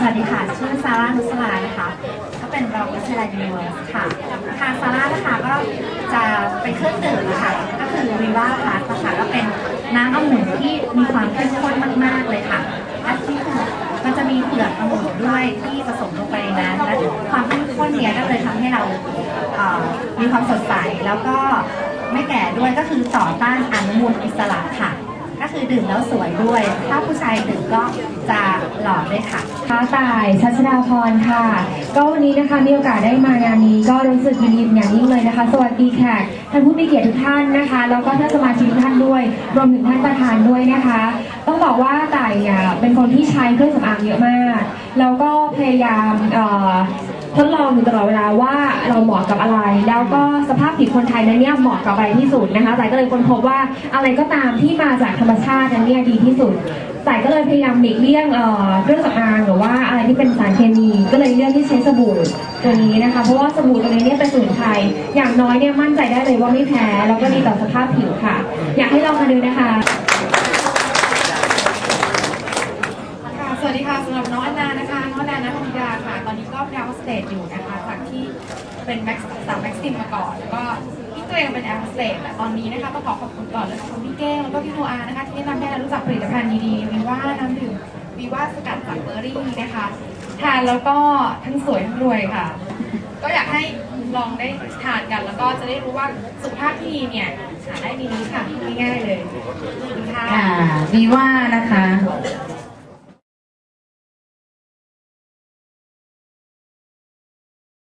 สวัสดีค่ะ ชื่อซาร่านุสลานะคะ ก็เป็นรองวิทยาลัยยูนิเวอร์สค่ะ ทางซาร่านะคะก็จะเป็นเครื่องดื่มนะคะก็คือวีว่าพาสนะคะก็เป็นน้ำองุ่นที่มีความเข้มข้นมาก ๆ เลยค่ะและที่มันจะมีเปลือกองุ่นด้วยที่ผสมลงไปในนั้นและความเข้มข้นเนี้ยก็เลยทำให้เรามีความสดใสแล้วก็ไม่แก่ด้วยก็คือต่อต้านอนุมูลอิสระค่ะ คือดื่มแล้วสวยด้วย ถ้าผู้ชายดื่มก็จะหล่อด้วยค่ะฟ้าตายชัชดาพรค่ะ ก็วันนี้นะคะมีโอกาสได้มางานนี้ ก็รู้สึกยินดีอย่างยิ่งเลยนะคะ สวัสดีแขกท่านผู้มีเกียรติทุกท่านนะคะ แล้วก็ท่านสมาชิกทุกท่านด้วย รวมถึงท่านประธานด้วยนะคะ ต้องบอกว่าตายเนี่ยเป็นคนที่ใช้เครื่องสำอางเยอะมาก แล้วก็พยายามเอ่อ ทดลองอยู่ตลอดเวลาว่าเราเหมาะกับอะไร แล้วก็สภาพผิวคนไทยนั้นเนี่ยเหมาะกับอะไรที่สุดนะคะต่ายก็เลยค้นพบว่าอะไรก็ตามที่มาจากธรรมชาตินั้นเนี่ยดีที่สุดสายก็เลยพยายามหลีกเลี่ยงเอ่อเครื่องสำอางหรือว่าอะไรที่เป็นสารเคมีก็เลยเลือกที่ใช้สบู่ตัวนี้นะคะ เพราะว่าสบู่ตัวนี้เนี่ยเป็นสมุนไพรอย่างน้อยเนี่ยมั่นใจได้เลยว่าไม่แพ้ แล้วก็ดีต่อสภาพผิวค่ะ อยากให้ลองมาดูนะคะ วัสดีค่ะสำหรับน้องแอนนานะคะน้องแอนนานัทธิดาค่ะ ตอนนี้ก็เป็นแอร์สเตจอยู่นะคะจากที่เป็นแม็กซ์สาวแม็กซิมมาก่อนแล้วก็ที่ตัวเองเป็นแอร์สเตจแต่ตอนนี้นะคะต้องขอขอบคุณก่อนเลยขอบคุณพี่เก้งแล้วก็พี่โนอานะคะที่แนะนำให้เรารู้จักผลิตภัณฑ์ดีๆวีว่าน้ำดื่มวีว่าสกัดจากเบอร์รี่นะคะทานแล้วก็ทั้งสวยทั้งรวยค่ะ ก็อยากให้ลองได้ทานกันแล้วก็จะได้รู้ว่าสุขภาพที่ดีเนี่ยหาได้ในนี้ค่ะง่ายๆเลยขอบคุณค่ะ วีว่านะคะ